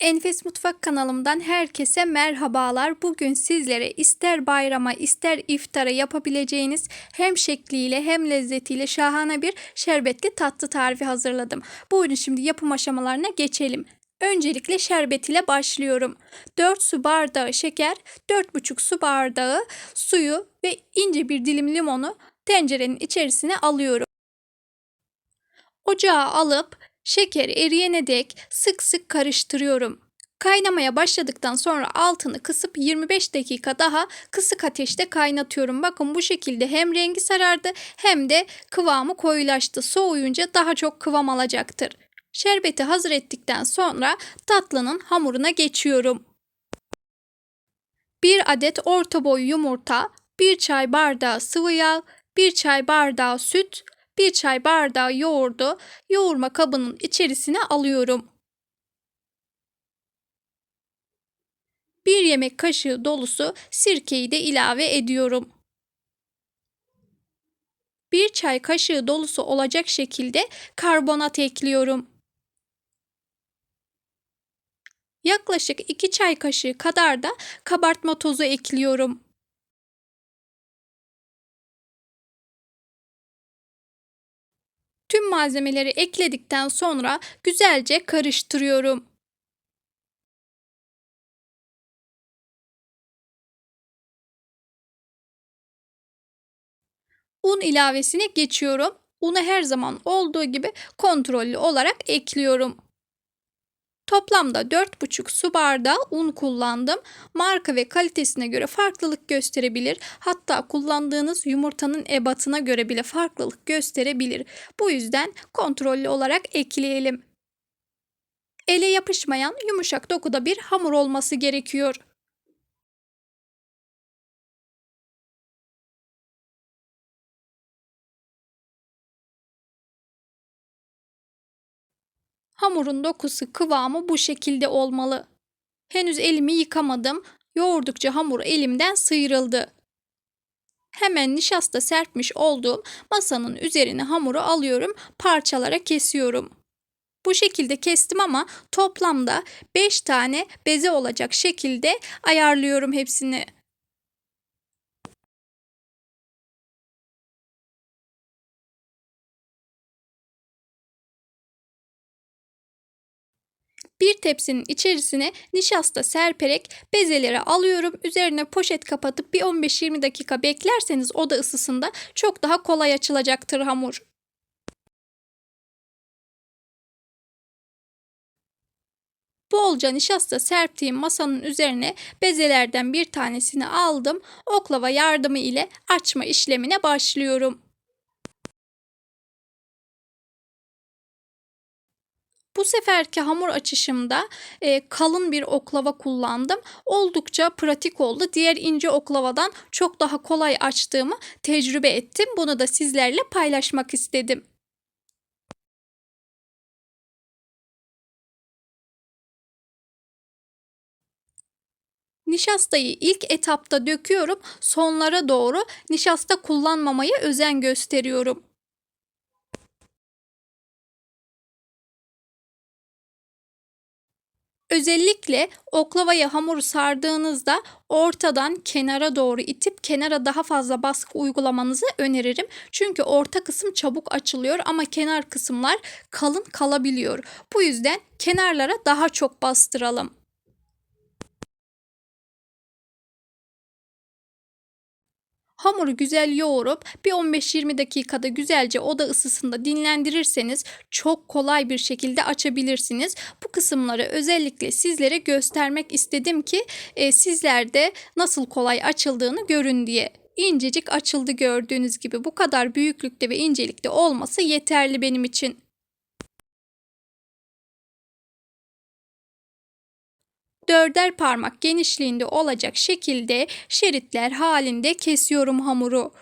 Enfes Mutfak kanalımdan herkese merhabalar. Bugün sizlere ister bayrama ister iftara yapabileceğiniz hem şekliyle hem lezzetiyle şahane bir şerbetli tatlı tarifi hazırladım. Buyurun şimdi yapım aşamalarına geçelim. Öncelikle şerbet ile başlıyorum. 4 su bardağı şeker, 4,5 su bardağı suyu ve ince bir dilim limonu tencerenin içerisine alıyorum. Ocağa alıp şeker eriyene dek sık sık karıştırıyorum. Kaynamaya başladıktan sonra altını kısıp 25 dakika daha kısık ateşte kaynatıyorum. Bakın bu şekilde hem rengi sarardı hem de kıvamı koyulaştı. Soğuyunca daha çok kıvam alacaktır. Şerbeti hazır ettikten sonra tatlının hamuruna geçiyorum. 1 adet orta boy yumurta, 1 çay bardağı sıvı yağ, 1 çay bardağı süt, 1 çay bardağı yoğurdu yoğurma kabının içerisine alıyorum. 1 yemek kaşığı dolusu sirkeyi de ilave ediyorum. 1 çay kaşığı dolusu olacak şekilde karbonat ekliyorum. Yaklaşık 2 çay kaşığı kadar da kabartma tozu ekliyorum. Malzemeleri ekledikten sonra güzelce karıştırıyorum. Un ilavesine geçiyorum. Unu her zaman olduğu gibi kontrollü olarak ekliyorum. Toplamda 4,5 su bardağı un kullandım. Marka ve kalitesine göre farklılık gösterebilir. Hatta kullandığınız yumurtanın ebatına göre bile farklılık gösterebilir. Bu yüzden kontrollü olarak ekleyelim. Ele yapışmayan yumuşak dokuda bir hamur olması gerekiyor. Hamurun dokusu kıvamı bu şekilde olmalı. Henüz elimi yıkamadım. Yoğurdukça hamur elimden sıyrıldı. Hemen nişasta serpmiş olduğum masanın üzerine hamuru alıyorum, parçalara kesiyorum. Bu şekilde kestim ama toplamda 5 tane beze olacak şekilde ayarlıyorum hepsini. Bir tepsinin içerisine nişasta serperek bezeleri alıyorum. Üzerine poşet kapatıp bir 15-20 dakika beklerseniz oda ısısında çok daha kolay açılacaktır hamur. Bolca nişasta serptiğim masanın üzerine bezelerden bir tanesini aldım. Oklava yardımı ile açma işlemine başlıyorum. Bu seferki hamur açışımda e, kalın bir oklava kullandım. Oldukça pratik oldu. Diğer ince oklavadan çok daha kolay açtığımı tecrübe ettim. Bunu da sizlerle paylaşmak istedim. Nişastayı ilk etapta döküyorum. Sonlara doğru nişasta kullanmamaya özen gösteriyorum. Özellikle oklavaya hamuru sardığınızda ortadan kenara doğru itip kenara daha fazla baskı uygulamanızı öneririm. Çünkü orta kısım çabuk açılıyor ama kenar kısımlar kalın kalabiliyor. Bu yüzden kenarlara daha çok bastıralım. Hamuru güzel yoğurup bir 15-20 dakikada güzelce oda ısısında dinlendirirseniz çok kolay bir şekilde açabilirsiniz. Bu kısımları özellikle sizlere göstermek istedim ki e, sizler de nasıl kolay açıldığını görün diye incecik açıldı gördüğünüz gibi bu kadar büyüklükte ve incelikte olması yeterli benim için. Dörder parmak genişliğinde olacak şekilde şeritler halinde kesiyorum hamuru.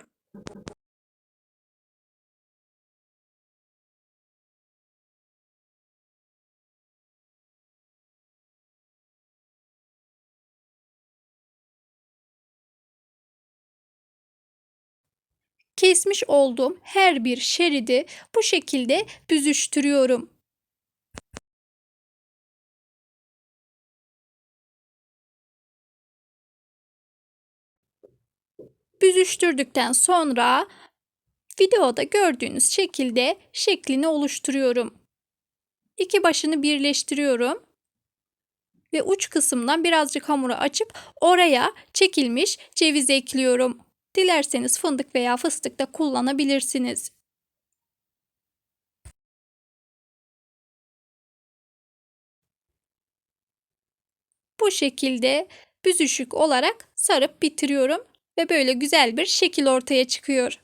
Kesmiş olduğum her bir şeridi bu şekilde büzüştürüyorum. Büzüştürdükten sonra videoda gördüğünüz şekilde şeklini oluşturuyorum. İki başını birleştiriyorum ve uç kısımdan birazcık hamuru açıp oraya çekilmiş ceviz ekliyorum. Dilerseniz fındık veya fıstık da kullanabilirsiniz. Bu şekilde büzüşük olarak sarıp bitiriyorum ve böyle güzel bir şekil ortaya çıkıyor.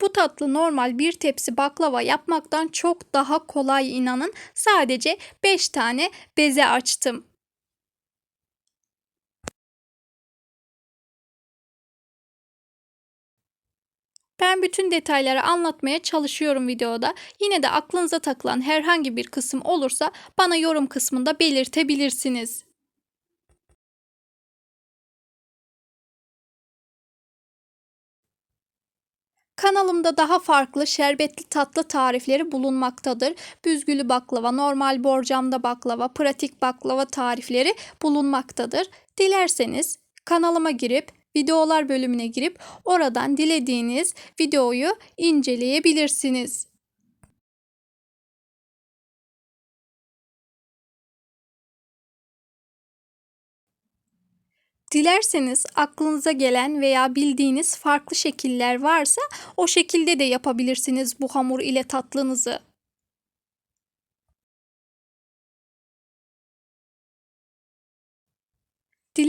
Bu tatlı normal bir tepsi baklava yapmaktan çok daha kolay inanın. Sadece 5 tane beze açtım. Ben bütün detayları anlatmaya çalışıyorum videoda. Yine de aklınıza takılan herhangi bir kısım olursa bana yorum kısmında belirtebilirsiniz. Kanalımda daha farklı şerbetli tatlı tarifleri bulunmaktadır. Büzgülü baklava, normal borcamda baklava, pratik baklava tarifleri bulunmaktadır. Dilerseniz kanalıma girip videolar bölümüne girip oradan dilediğiniz videoyu inceleyebilirsiniz. Dilerseniz aklınıza gelen veya bildiğiniz farklı şekiller varsa o şekilde de yapabilirsiniz bu hamur ile tatlınızı.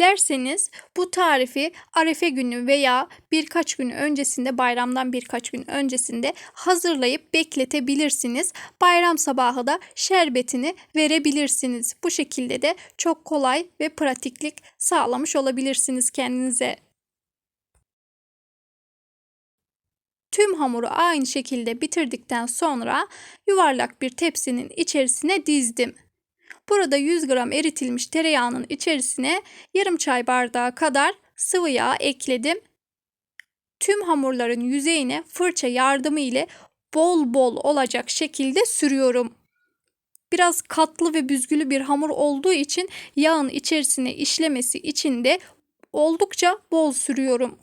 Dilerseniz bu tarifi Arefe günü veya birkaç gün öncesinde bayramdan birkaç gün öncesinde hazırlayıp bekletebilirsiniz. Bayram sabahı da şerbetini verebilirsiniz. Bu şekilde de çok kolay ve pratiklik sağlamış olabilirsiniz kendinize. Tüm hamuru aynı şekilde bitirdikten sonra yuvarlak bir tepsinin içerisine dizdim. Burada 100 gram eritilmiş tereyağının içerisine yarım çay bardağı kadar sıvı yağ ekledim. Tüm hamurların yüzeyine fırça yardımı ile bol bol olacak şekilde sürüyorum. Biraz katlı ve büzgülü bir hamur olduğu için yağın içerisine işlemesi için de oldukça bol sürüyorum.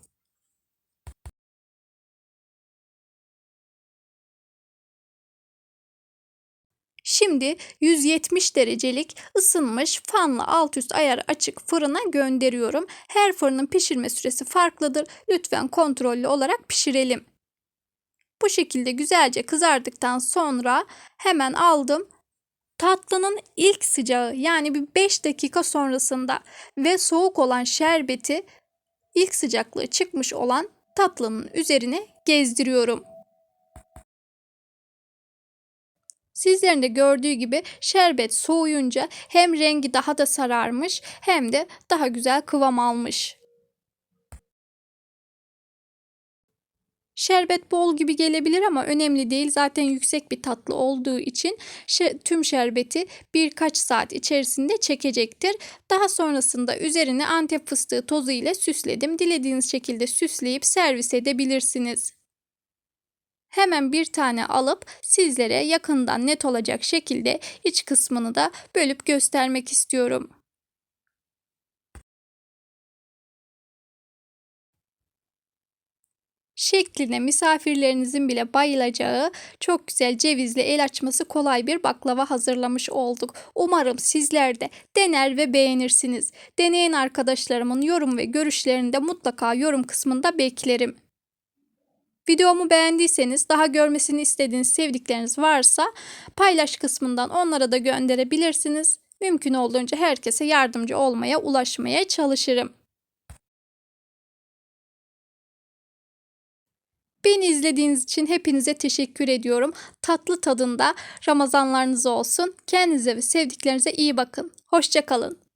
Şimdi 170 derecelik ısınmış fanlı alt üst ayar açık fırına gönderiyorum. Her fırının pişirme süresi farklıdır. Lütfen kontrollü olarak pişirelim. Bu şekilde güzelce kızardıktan sonra hemen aldım. Tatlının ilk sıcağı yani bir 5 dakika sonrasında ve soğuk olan şerbeti ilk sıcaklığı çıkmış olan tatlının üzerine gezdiriyorum. Sizlerin de gördüğü gibi şerbet soğuyunca hem rengi daha da sararmış hem de daha güzel kıvam almış. Şerbet bol gibi gelebilir ama önemli değil. Zaten yüksek bir tatlı olduğu için tüm şerbeti birkaç saat içerisinde çekecektir. Daha sonrasında üzerine antep fıstığı tozu ile süsledim. Dilediğiniz şekilde süsleyip servis edebilirsiniz. Hemen bir tane alıp sizlere yakından net olacak şekilde iç kısmını da bölüp göstermek istiyorum. Şekline misafirlerinizin bile bayılacağı çok güzel cevizli el açması kolay bir baklava hazırlamış olduk. Umarım sizler de dener ve beğenirsiniz. Deneyen arkadaşlarımın yorum ve görüşlerini de mutlaka yorum kısmında beklerim. Videomu beğendiyseniz daha görmesini istediğiniz sevdikleriniz varsa paylaş kısmından onlara da gönderebilirsiniz. Mümkün olduğunca herkese yardımcı olmaya, ulaşmaya çalışırım. Beni izlediğiniz için hepinize teşekkür ediyorum. Tatlı tadında Ramazanlarınız olsun. Kendinize ve sevdiklerinize iyi bakın. Hoşçakalın.